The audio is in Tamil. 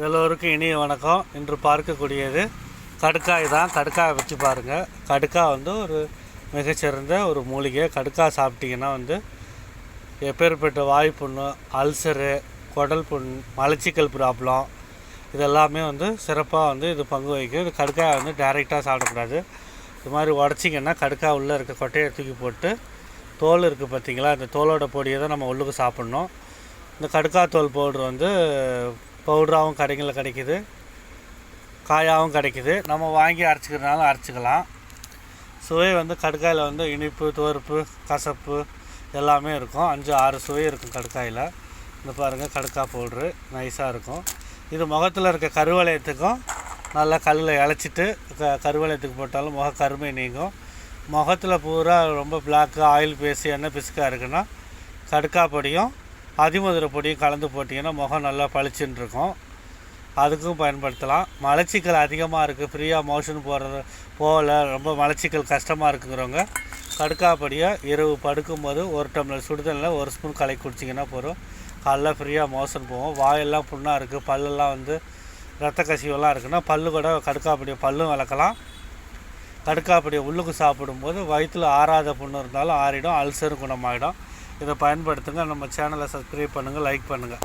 எல்லோருக்கும் இனிய வணக்கம். இன்று பார்க்கக்கூடியது கடுக்காய் தான். கடுக்காயை வச்சு பாருங்கள் கடுக்காய் வந்து ஒரு மிகச்சிறந்த ஒரு மூலிகை. கடுக்காய் சாப்பிட்டிங்கன்னா வந்து எப்பேற்பட்ட வாய் புண்ணு அல்சரு குடல் புண் மலச்சிக்கல் ப்ராப்ளம் இதெல்லாமே வந்து சிறப்பாக வந்து இது பங்கு வகிக்கும். இது கடுக்காயை வந்து டைரெக்டாக சாப்பிடக்கூடாது. இது மாதிரி உடச்சிங்கன்னா கடுக்காய் உள்ளே இருக்க கொட்டையை தூக்கி போட்டு தோல் இருக்குது பார்த்தீங்களா? இந்த தோலோட பொடியை தான் நம்ம உள்ளுக்கு சாப்பிட்ணும். இந்த கடுக்காய் தோல் பவுட்ரு வந்து பவுடராகவும் கடைகளில் கிடைக்குது. காயாகவும் கிடைக்குது. நம்ம வாங்கி அரைச்சிக்கிறதுனாலும் அரைச்சிக்கலாம். சுவை வந்து கடுக்காயில் வந்து இனிப்பு துவர்ப்பு கசப்பு எல்லாமே இருக்கும். அஞ்சு ஆறு சுவை இருக்கும் கடுக்காயில் இந்த பாருங்கள் கடுக்காய் பவுட்ரு நைஸாக இருக்கும். இது முகத்தில் இருக்க கருவளையத்துக்கும் நல்லா கல்லில் இழைச்சிட்டு க கருவளையத்துக்கு போட்டாலும் முக கருமை நீங்கும். முகத்தில் பூரா ரொம்ப பிளாக்கு ஆயில் பேசி என்ன பிசுக்காக இருக்குன்னா கடுக்காய் பொடியும் அதிமதுரை பொடியும் கலந்து போட்டிங்கன்னா முகம் நல்லா பளிச்சுன்னு இருக்கும். அதுக்கும் பயன்படுத்தலாம். மலச்சிக்கல் அதிகமாக இருக்குது ஃப்ரீயாக மோஷன் போகிறது போகல. ரொம்ப மலச்சிக்கல் கஷ்டமாக இருக்குங்கிறவங்க கடுக்காப்படியாக இரவு படுக்கும்போது ஒரு டம்ளர் சுடுதண்ணில் ஒரு ஸ்பூன் கலக்கி குடிச்சிங்கன்னா போதும். காலைல ஃப்ரீயாக மோஷன் போகும் வாயெல்லாம் புண்ணாக இருக்குது பல்லெல்லாம் வந்து ரத்த கசிவெல்லாம் இருக்குன்னா பல்லு கூட கடுக்காப்படியை பல்லும் விளக்கலாம். கடுக்காப்படியை உள்ளுக்கு சாப்பிடும்போது வயிற்றில் ஆறாத புண்ணு இருந்தாலும் ஆறிடும். அல்சரும் குணமாயிடும். இதை பயன்படுத்துங்க. நம்ம சேனலை சப்ஸ்கிரைப் பண்ணுங்கள் லைக் பண்ணுங்கள்